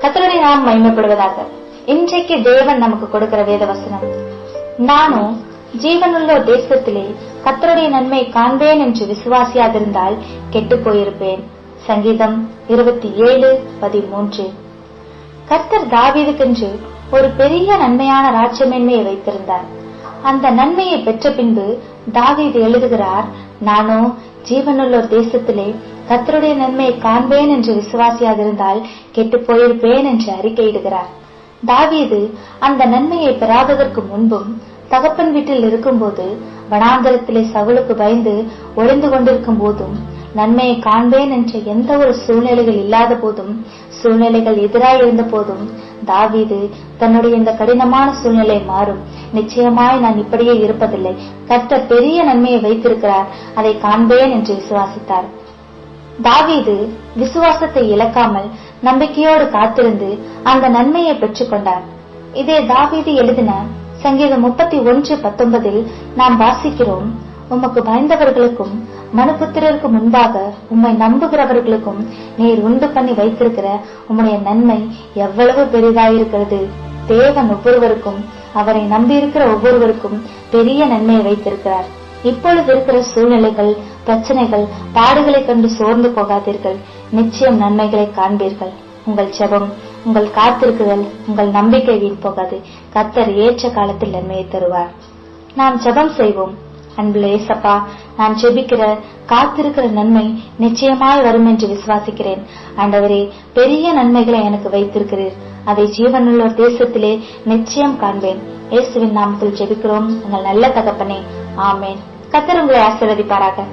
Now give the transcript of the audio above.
கத்தருடைய நாம் மகிமைப்படுவதாக. இன்றைக்கு தேவன் நமக்கு கொடுக்கிற வேத வசனம் நானும் ஜீவனுள்ள தேசத்திலே கத்தருடைய நன்மை காண்பேன் என்று விசுவாசியாதிருந்தால் கெட்டுப் போயிருப்பேன். சங்கீதம் இருபத்தி ஏழு பதிமூன்று. கர்த்தர் தாவீதுக்கென்று ஒரு பெரிய நன்மையான ராஜ்யமேன்மையை வைத்திருந்தார். அந்த நன்மையை பெற்ற பின்பு தாவீது எழுதுகிறார் நானோ ஜீவனுள்ளோர் தேசத்திலே கத்தருடைய நன்மையை காண்பேன் என்று விசுவாசியாதிருந்தால் கெட்டுப் போயிருப்பேன் என்று அறிக்கையிடுகிறார் தாவீது அந்த நன்மையை பெறாததற்கு முன்பும் தகப்பன் வீட்டில் இருக்கும்போது வனாந்தரத்திலே சவுலுக்கு பயந்து ஒளிந்து கொண்டிருக்கும் போதும் நன்மையை காண்பேன் என்ற எந்த ஒரு சூழ்நிலைகள் இல்லாத போதும் சூழ்நிலைகள் எதிராய் இருந்த போதும் தாவீது தன்னுடைய இந்த கடினமான சூழ்நிலை மாறும். நிச்சயமாய் நான் இப்படியே இருப்பதில்லை. கற்ற பெரிய நன்மையை வைத்திருக்கிறார். அதை காண்பேன் என்று விசுவாசித்தார். தாவீது விசுவாசத்தை இழக்காமல் நம்பிக்கையோடு காத்திருந்து அந்த நன்மையை பெற்றுக்கொண்டார். இதே தாவீது எழுதின சங்கீதம் முப்பத்தி ஒன்று பத்தொன்பதில் நாம் வாசிக்கிறோம் உமக்கு பயந்தவர்களுக்கும் மனுபுத்திரருக்கு முன்பாக உம்மை நம்புகிறவர்களுக்கும் நீர் உண்டு பண்ணி வைத்திருக்கிற உம்முடைய நன்மை எவ்வளவு பெரிதாயிருக்கிறது. தேவன் ஒவ்வொருவருக்கும் அவரை நம்பியிருக்கிற ஒவ்வொருவருக்கும் பெரிய நன்மையை வைத்திருக்கிறார். இப்பொழுது இருக்கிற சூழ்நிலைகள் பிரச்சனைகள் பாடுகளை கண்டு சோர்ந்து போகாதீர்கள். நிச்சயம் நன்மைகளை காண்பீர்கள். உங்கள் ஜெபம் உங்கள் காத்திருக்குதல் உங்கள் நம்பிக்கை வீண் போகாது. கத்தர் ஏற்ற காலத்தில் நன்மையை தருவார். நாம் செபம் செய்வோம். அன்புள்ள ஏசப்பா நான் ஜெபிக்கிற காத்திருக்கிற நன்மை நிச்சயமாய் வரும் என்று விசுவாசிக்கிறேன். ஆண்டவரே பெரிய நன்மைகளை எனக்கு வைத்திருக்கிறீர். அதை ஜீவனுள்ள தேசத்திலே நிச்சயம் காண்பேன். இயேசுவின் நாமத்தில் ஜெபிக்கிறோம். உங்கள் நல்ல தகப்பனே ஆமேன். கத்தர் உங்களை ஆசீர்வதிப்பாராக.